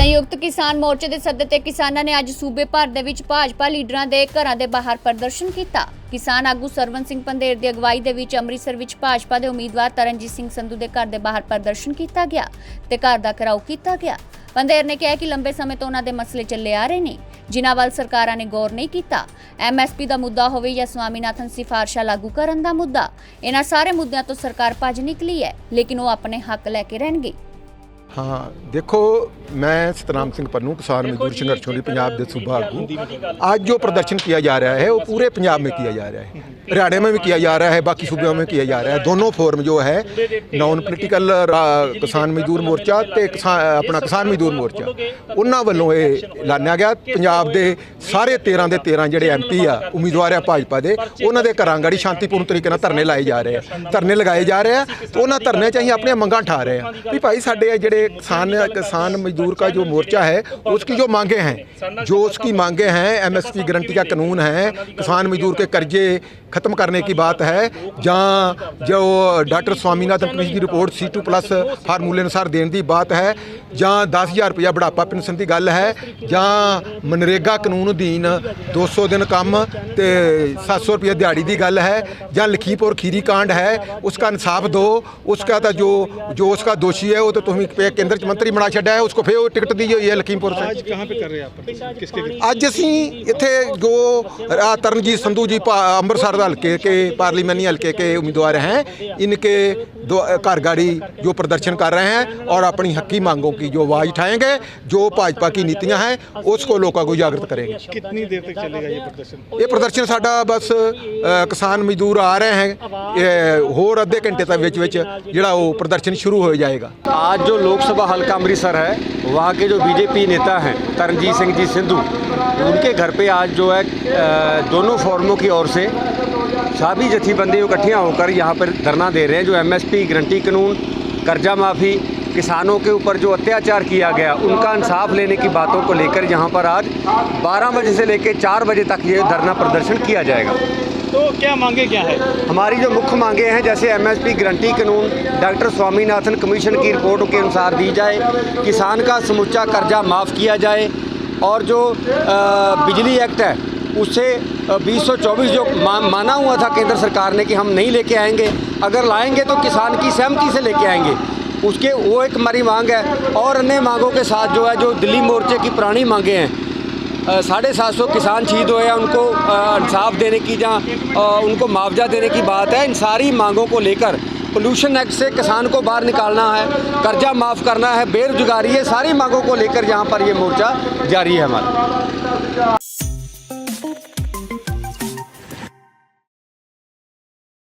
ਸੰਯੁਕਤ ਕਿਸਾਨ ਮੋਰਚੇ ਦੇ ਸੱਦੇ ਤੇ ਕਿਸਾਨਾਂ ਨੇ ਅੱਜ ਸੂਬੇ ਭਰ ਦੇ ਵਿੱਚ ਭਾਜਪਾ ਲੀਡਰਾਂ ਦੇ ਘਰਾਂ ਦੇ ਬਾਹਰ ਪ੍ਰਦਰਸ਼ਨ ਕੀਤਾ। ਕਿਸਾਨ ਆਗੂ ਸਰਵਨ ਸਿੰਘ ਪੰਦੇਰ ਦੀ ਅਗਵਾਈ ਦੇ ਵਿੱਚ ਅੰਮ੍ਰਿਤਸਰ ਵਿੱਚ ਭਾਜਪਾ ਦੇ ਉਮੀਦਵਾਰ ਤਰਨਜੀਤ ਸਿੰਘ ਸੰਧੂ ਦੇ ਘਰ ਦੇ ਬਾਹਰ ਪ੍ਰਦਰਸ਼ਨ ਕੀਤਾ ਗਿਆ ਤੇ ਘਰ ਦਾ ਘਿਰਾਓ ਕੀਤਾ ਗਿਆ। ਪੰਦੇਰ ਨੇ ਕਿਹਾ ਕਿ ਲੰਬੇ ਸਮੇਂ ਤੋਂ ਉਹਨਾਂ ਦੇ ਮਸਲੇ ਚੱਲੇ ਆ ਰਹੇ ਨੇ, ਜਿਨ੍ਹਾਂ ਵੱਲ ਸਰਕਾਰਾਂ ਨੇ ਗੌਰ ਨਹੀਂ ਕੀਤਾ। ਐਮਐਸਪੀ ਦਾ ਮੁੱਦਾ ਹੋਵੇ ਜਾਂ ਸਵਾਮੀਨਾਥਨ ਸਿਫਾਰਸ਼ਾਂ ਲਾਗੂ ਕਰਨ ਦਾ ਮੁੱਦਾ, ਇਹਨਾਂ ਸਾਰੇ ਮੁੱਦਿਆਂ ਤੋਂ ਸਰਕਾਰ ਭੱਜ ਨਿਕਲੀ ਹੈ, ਲੇਕਿਨ ਉਹ ਆਪਣੇ ਹੱਕ ਲੈ ਕੇ ਰਹਿਣਗੇ। ਹਾਂ ਦੇਖੋ ਮੈਂ ਸਤਨਾਮ ਸਿੰਘ ਪੰਨੂ किसान मजदूर संघर्ष छोड़ी पंजाब ਦੇ सूबा आगू आज जो प्रदर्शन किया जा रहा है वो पूरे पंजाब में किया जा रहा है हरियाणा में भी किया जा रहा है बाकी सूबों में किया जा रहा है दोनों फोरम जो है नॉन ਪੋਲੀਟੀਕਲ ਕਿਸਾਨ ਮਜ਼ਦੂਰ ਮੋਰਚਾ ਤੇ ਕਿਸਾਨ ਆਪਣਾ ਕਿਸਾਨ ਮਜ਼ਦੂਰ ਮੋਰਚਾ ਉਹਨਾਂ ਵੱਲੋਂ ਇਹ ਐਲਾਨਿਆ ਗਿਆ ਪੰਜਾਬ ਦੇ ਸਾਰੇ 13 ਦੇ 13 ਜਿਹੜੇ ਐਮਪੀ ਆ ਉਮੀਦਵਾਰ ਆ ਭਾਜਪਾ ਦੇ ਉਹਨਾਂ ਦੇ ਘਰਾਂ ਗਾੜੀ ਸ਼ਾਂਤੀਪੂਰਨ ਤਰੀਕੇ ਨਾਲ ਧਰਨੇ ਲਾਏ ਜਾ ਰਹੇ ਆ ਧਰਨੇ ਲਗਾਏ ਜਾ ਰਹੇ ਆ ਤੇ ਉਹਨਾਂ ਧਰਨੇ 'ਚ ਅਸੀਂ ਆਪਣੀਆਂ ਮੰਗਾਂ ਠਾ ਰਹੇ ਆ ਵੀ ਭਾਈ ਸਾਡੇ ਇਹ ਜਿਹੜੇ किसान किसान मजदूर का जो मोर्चा है उसकी जो मांगे हैं जो उसकी मांगे हैं एमएसपी गारंटी का कानून है किसान मजदूर के कर्जे खत्म करने की बात है जहाँ जो डॉक्टर स्वामीनाथन कमीशन की रिपोर्ट सी टू प्लस फार्मूले अनुसार देने की बात है ਜਾਂ 10000 ਰੁਪਇਆ ਬੁਢਾਪਾ ਪੈਨਸ਼ਨ ਦੀ ਗੱਲ ਹੈ ਜਾਂ ਮਨਰੇਗਾ ਕਾਨੂੰਨ ਅਧੀਨ 200 ਦਿਨ ਕੰਮ ਤੇ 700 ਰੁਪਇਆ ਦਿਹਾੜੀ ਦੀ ਗੱਲ ਹੈ ਜਾਂ ਲਖੀਪੁਰ ਖੀਰੀ ਕਾਂਡ है उसका इंसाफ दो उसका तो जो जो उसका दोषी है वो तो तुम्हें पे केंद्र च मंत्री बना छड़ा है उसको फिर वो टिकट दी हुई है लखीमपुर से आज कहाँ पे कर रहे हैं आप प्रदर्शन किसके ਅੱਜ ਅਸੀਂ ਇੱਥੇ ਜੋ ਆ ਤਰਨਜੀਤ ਸੰਧੂ जी पा- ਅੰਮ੍ਰਿਤਸਰ हल्के के पार्लियामेंटी हल्के के उम्मीदवार हैं इनके दो घर गाड़ी जो प्रदर्शन कर रहे हैं और अपनी हकी मांगों की जो आवाज़ उठाएंगे जो भाजपा की नीतियां हैं उसको लोगों को जागृत करेंगे कितनी देर तक चलेगा ये प्रदर्शन ਇਹ ਪ੍ਰਦਰਸ਼ਨ ਸਾਡਾ ਬਸ ਅ, ਕਿਸਾਨ ਮਜ਼ਦੂਰ ਆ ਰਹੇ ਹੈ ਇਹ ਹੋਰ ਅੱਧੇ ਘੰਟੇ ਤੱਕ ਵਿੱਚ ਵਿੱਚ ਜਿਹੜਾ ਉਹ ਪ੍ਰਦਰਸ਼ਨ ਸ਼ੁਰੂ ਹੋ ਜਾਏਗਾ आज जो लोकसभा हल्का अमृतसर है। वहाँ के जो बीजेपी नेता हैं, तरनजीत सिंह जी सिद्धू उनके घर पे आज जो है दोनों फोरमों की ओर से सभी जथेबंदियों इकट्ठियाँ होकर यहाँ पर धरना दे रहे हैं। जो एमएसपी, गारंटी कानून, कर्जा माफ़ी, किसानों के ऊपर जो अत्याचार किया गया, उनका इंसाफ लेने की बातों को लेकर यहाँ पर आज 12 बजे से लेकर 4 बजे तक ये धरना प्रदर्शन किया जाएगा। तो क्या मांगे क्या है? हमारी जो मुख्य मांगे हैं जैसे एमएसपी गारंटी कानून डॉक्टर स्वामीनाथन कमीशन की रिपोर्ट के अनुसार दी जाए किसान का समूचा कर्जा माफ़ किया जाए और जो अ, बिजली एक्ट है उससे बीस सौ चौबीस जो मा, माना हुआ था केंद्र सरकार ने कि हम नहीं लेके आएँगे अगर लाएँगे तो किसान की सहमति से लेके आएँगे। उसके वो एक हमारी मांग है और अन्य मांगों के साथ जो है जो दिल्ली मोर्चे की पुरानी मांगे हैं साढ़े सात सौ किसान शहीद हुए हैं उनको अ, इंसाफ देने की जहाँ अ, उनको मुआवजा देने की बात है इन सारी मांगों को लेकर पोल्यूशन एक्ट से किसान को बाहर निकालना है कर्जा माफ़ करना है बेरोजगारी है सारी मांगों को लेकर यहाँ पर ये मोर्चा जारी है हमारा